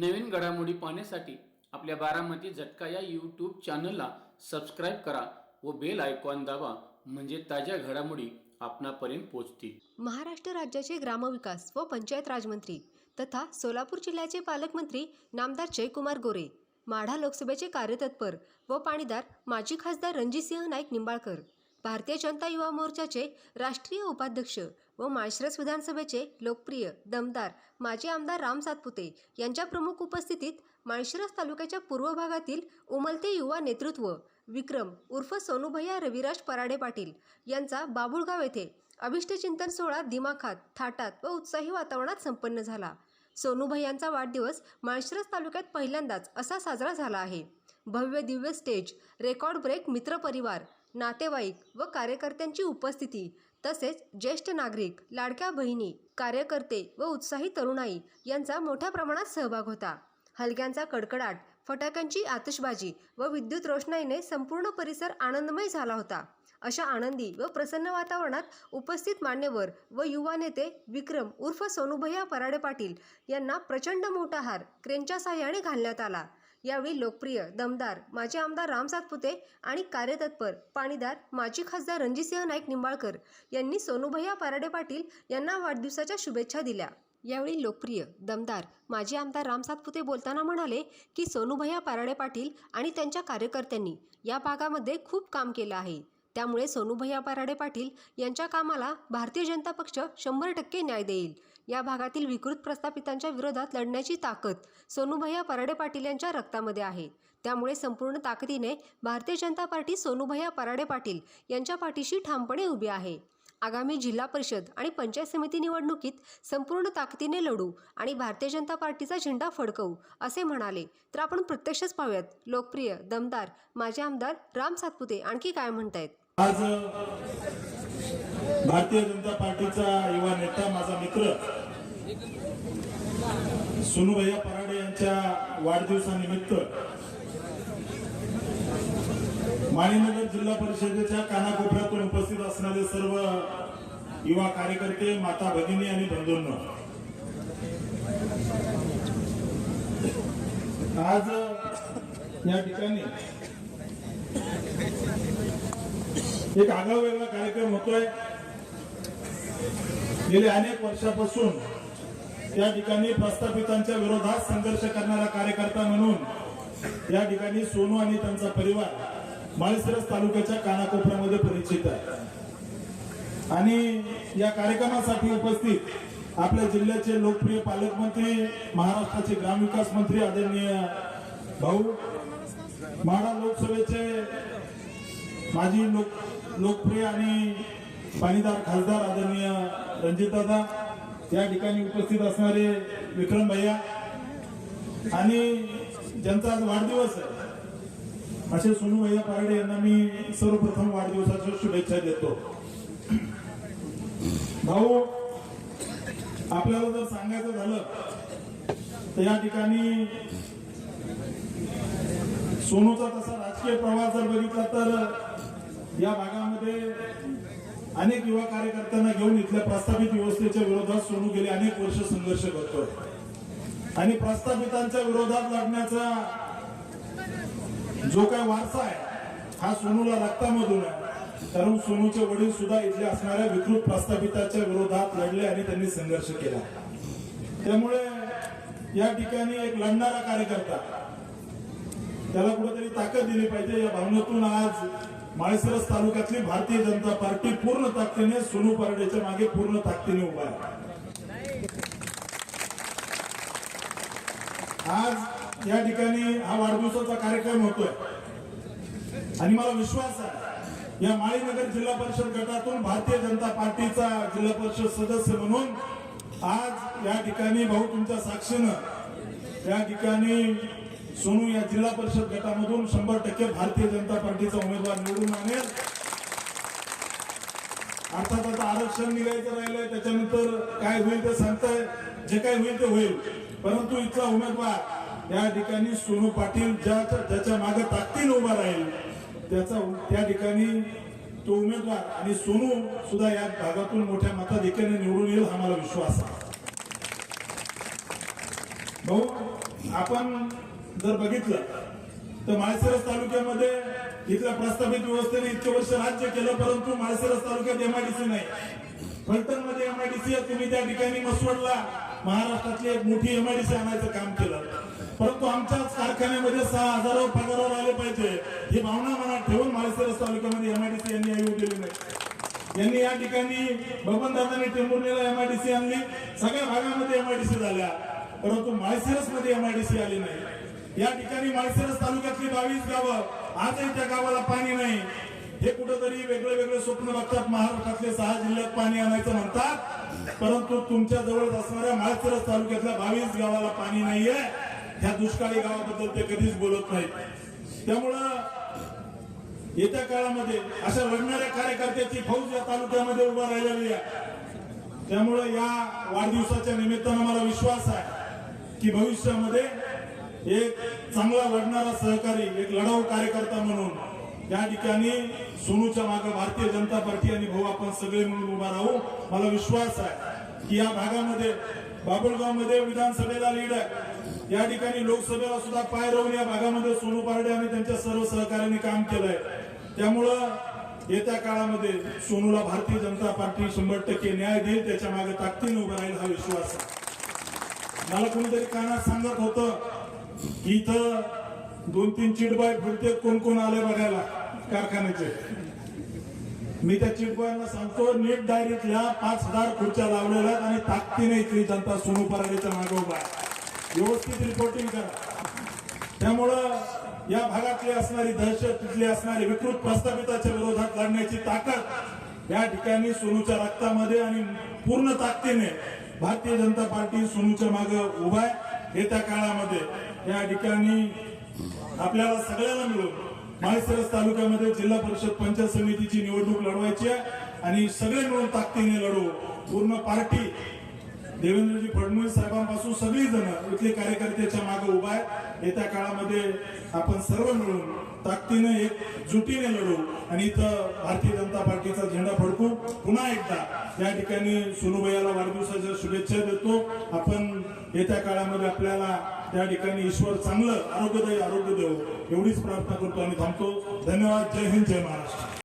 नवीन घडामोडी पाहण्यासाठी आपल्या बारामती झटका या यूट्यूब चॅनलला सबस्क्राईब करा व बेल आयकॉन दाबा म्हणजे ताज्या घडामोडी आपणापर्यंत पोहोचतील. महाराष्ट्र राज्याचे ग्रामविकास व पंचायत राजमंत्री तथा सोलापूर जिल्ह्याचे पालकमंत्री नामदार जयकुमार गोरे माढा लोकसभेचे कार्यतत्पर व पाणीदार माजी खासदार रणजितसिंह नाईक निंबाळकर भारतीय जनता युवा मोर्चाचे राष्ट्रीय उपाध्यक्ष व माळशिरस विधानसभेचे लोकप्रिय दमदार माजी आमदार राम सातपुते यांच्या प्रमुख उपस्थितीत माळशिरस तालुक्याच्या पूर्व भागातील उमलते युवा नेतृत्व विक्रम उर्फ सोनूभैया रविराज पराडे पाटील यांचा बाबुळगाव येथे अभिष्टचिंतन सोहळा दिमाखात थाटात व उत्साही वातावरणात संपन्न झाला. सोनूभैयांचा वाढदिवस माळशिरस तालुक्यात पहिल्यांदाच असा साजरा झाला आहे. भव्य दिव्य स्टेज रेकॉर्ड ब्रेक मित्रपरिवार नातेवाईक व कार्यकर्त्यांची उपस्थिती तसेच ज्येष्ठ नागरिक लाडक्या बहिणी कार्यकर्ते व उत्साही तरुणाई यांचा मोठ्या प्रमाणात सहभाग होता. हलक्यांचा कडकडाट फटाक्यांची आतषबाजी व विद्युत रोषणाईने संपूर्ण परिसर आनंदमय झाला होता. अशा आनंदी व प्रसन्न वातावरणात उपस्थित मान्यवर व युवा नेते विक्रम उर्फ सोनूभैया पराडे पाटील यांना प्रचंड मोठा हार क्रेनच्या साह्याने घालण्यात आला. यावेळी लोकप्रिय दमदार माजी आमदार राम सातपुते आणि कार्यतत्पर पाणीदार माजी खासदार रणजितसिंह नाईक निंबाळकर यांनी सोनूभैया पराडे पाटील यांना वाढदिवसाच्या शुभेच्छा दिल्या. यावेळी लोकप्रिय दमदार माजी आमदार राम सातपुते बोलताना म्हणाले की सोनूभैया पराडे पाटील आणि त्यांच्या कार्यकर्त्यांनी या भागामध्ये खूप काम केलं आहे. त्यामुळे सोनूभैया पराडे पाटील यांच्या कामाला भारतीय जनता पक्ष शंभर टक्के न्याय देईल. या भागातील विकृत प्रस्थापितांच्या विरोधात लढण्याची ताकद सोनूभैया पराडे पाटील यांच्या रक्तामध्ये आहे. त्यामुळे संपूर्ण ताकदीने भारतीय जनता पार्टी सोनूभैया पराडे पाटील यांच्या पाठीशी ठामपणे उभी आहे. आगामी जिल्हा परिषद आणि पंचायत समिती निवडणुकीत संपूर्ण ताकदीने लढू आणि भारतीय जनता पार्टीचा झेंडा फडकवू असे म्हणाले. तर आपण प्रत्यक्षच पाहूयात. लोकप्रिय दमदार माजी आमदार राम सातपुते आणखी काय म्हणतायत? भारतीय जनता पार्टीचा युवा नेता माझा मित्र सोनूभैया पराडे यांच्या वाढदिवसानिमित्त माणीनगर जिल्हा परिषदेच्या कानाकोपऱ्यातून उपस्थित असणारे सर्व युवा कार्यकर्ते माता भगिनी आणि बंधूंनो. आज या ठिकाणी एक आगळा वेगळा कार्यक्रम होतोय. गेले अनेक वर्षापासून या ठिकाणी प्रस्थापितांच्या विरोधात संघर्ष करणारा कार्यकर्ता म्हणून या ठिकाणी सोनू आणि त्यांचा परिवार माळशिरस तालुक्याच्या कानाकोपऱ्यामध्ये परिचित आहे. आणि या कार्यक्रमासाठी उपस्थित आपल्या जिल्ह्याचे लोकप्रिय पालकमंत्री महाराष्ट्राचे ग्रामविकास मंत्री आदरणीय भाऊ माढा लोकसभेचे माजी लोक लोकप्रिय आणि पाणीदार खासदार आदरणीय रणजितदादा या ठिकाणी उपस्थित असणारे विक्रम भैया आणि ज्यांचा आज वाढदिवस आहे. असे सोनू भैया पारडे यांना मी सर्वप्रथम वाढदिवसाच्या शुभेच्छा देतो. भाऊ आपल्याला जर सांगायचं झालं तर या ठिकाणी सोनूचा तसा राजकीय प्रवास जर बघितला तर या भागामध्ये अनेक युवा कार्यकर्त्यांना घेऊन इथल्या प्रस्थापित व्यवस्थेच्या विरोधात सोनू गेले. अनेक वर्ष संघर्ष करतोय. आणि प्रस्थापितांच्या विरोधात लढण्याचा जो काय वारसा आहे हा सोनूला रक्तामधून आहे. कारण सोनूचे वडील सुद्धा इथले असणाऱ्या विकृत प्रस्थापिताच्या विरोधात लढले आणि त्यांनी संघर्ष केला. त्यामुळे या ठिकाणी एक लढणारा कार्यकर्ता त्याला कुठेतरी ताकद दिली पाहिजे. या भावनेतून आज माळशिरस तालुक्यातली भारतीय जनता पार्टी पूर्ण ताकदीने सोनू पारडेच्या मागे पूर्ण ताकदीने उभा आहे. आज या ठिकाणी हा वाढदिवसाचा कार्यक्रम होतोय. आणि मला विश्वास आहे या माळीनगर जिल्हा परिषद गटातून भारतीय जनता पार्टीचा जिल्हा परिषद सदस्य म्हणून आज या ठिकाणी भाऊ तुमच्या साक्षीनं या ठिकाणी सोनू या जिल्हा परिषद गटामधून शंभर टक्के भारतीय जनता पार्टीचा उमेदवार निवडून आणेल. अर्थात आता आरक्षण निघायचं राहिलंय त्याच्यानंतर काय होईल ते सांगताय जे काय होईल ते होईल. परंतु इथला उमेदवार या ठिकाणी सोनू पाटील ज्याच्या ज्याच्या मागे ताकदीने उभा राहील त्याचा त्या ठिकाणी तो उमेदवार आणि सोनू सुद्धा या भागातून मोठ्या मताधिक्याने निवडून येईल हा मला विश्वास आहे. भाऊ आपण जर बघितलं तर माळशिरस तालुक्यामध्ये इथल्या प्रस्थापित व्यवस्थेने इतके वर्ष राज्य केलं परंतु माळशिरस तालुक्यात एमआयडीसी नाही. फलटणमध्ये एमआयडीसी तुम्ही त्या ठिकाणी मसवडला महाराष्ट्रातली एक मोठी एमआयडीसी आणायचं काम केलं. परंतु आमच्याच कारखान्यामध्ये सहा हजारावर पगारावर आले पाहिजे. ही भावना मनात ठेवून माळशिरस तालुक्यामध्ये एमआयडीसी यांनी येऊ दिली नाही. यांनी या ठिकाणी बबनदादांनी टेंबुर्णीला एमआयडीसी आणली. सगळ्या भागामध्ये एमआयडीसी झाल्या. परंतु माळशिरसमध्ये एमआयडीसी आली नाही. या ठिकाणी माळशिरस तालुक्यातली बावीस गावं आजही त्या गावाला पाणी नाही. हे कुठंतरी वेगळे वेगळे स्वप्न बघतात. महाराष्ट्रातले सहा जिल्ह्यात पाणी आणायचं म्हणतात. परंतु तुमच्या जवळ असणाऱ्या माळशिरस तालुक्यातल्या बावीस गावाला पाणी नाहीये. ह्या दुष्काळी गावाबद्दल ते कधीच बोलत नाहीत. त्यामुळं येत्या काळामध्ये अशा लढणाऱ्या कार्यकर्त्याची फौज या तालुक्यामध्ये उभा राहिलेली आहे. त्यामुळे या वाढदिवसाच्या निमित्तानं मला विश्वास आहे की भविष्यामध्ये एक चांगला लढणारा सहकारी एक लढाऊ कार्यकर्ता म्हणून या ठिकाणी सोनूच्या मागे भारतीय जनता पार्टी आणि भाऊ आपण सगळे म्हणून उभा राहू. मला विश्वास आहे की या भागामध्ये बाबुलगावमध्ये विधानसभेला लीड आहे. या ठिकाणी लोकसभेला सुद्धा पाय रोवून या भागामध्ये सोनू पारडे आणि त्यांच्या सर्व सहकार्याने काम केलंय. त्यामुळं येत्या काळामध्ये सोनूला भारतीय जनता पार्टी शंभर टक्के न्याय देईल त्याच्यामागे ताकदीने उभं राहील हा विश्वास आहे. मला कोणीतरी कानात सांगत होतं इथं दोन तीन चिडबाय फिरते कोण कोण आले बघायला कारखान्याचे. मी त्या चिडबायांना सांगतो नीट डायरीतल्या पाच हजार खुर्च्या लावलेल्या आहेत आणि ताकदीने इथली जनता सोनू पराडीच्या मागोबा उभा व्यवस्थित रिपोर्टिंग करा. त्यामुळं या भागातली असणारी दहशत तिथली असणारी विकृत प्रस्थापिताच्या विरोधात लढण्याची ताकद या ठिकाणी सोनूच्या रक्तामध्ये आणि पूर्ण ताकदीने भारतीय जनता पार्टी सोनूच्या मागे उभा आहे. येत्या काळामध्ये या ठिकाणी आपल्याला सगळ्याला मिळून माळशिरस तालुक्यामध्ये जिल्हा परिषद पंचायत समितीची निवडणूक लढवायची आहे आणि सगळे मिळून ताकदीने लढू. पूर्ण पार्टी देवेंद्रजी फडणवीस साहेबांपासून सगळी जण इथले कार्यकर्त्याच्या मागे उभा आहे. येत्या काळामध्ये आपण सर्व मिळून ताकदीने एक जुटीने लढू आणि इथं भारतीय जनता पार्टीचा झेंडा फडकू पुन्हा एकदा या ठिकाणी सोनूबाईला वाढदिवसाच्या शुभेच्छा देतो. आपण येत्या काळामध्ये आपल्याला त्या ठिकाणी ईश्वर चांगलं आरोग्यदायी आरोग्य देऊ एवढीच प्रार्थना करतो आणि थांबतो. धन्यवाद. जय हिंद जय महाराष्ट्र.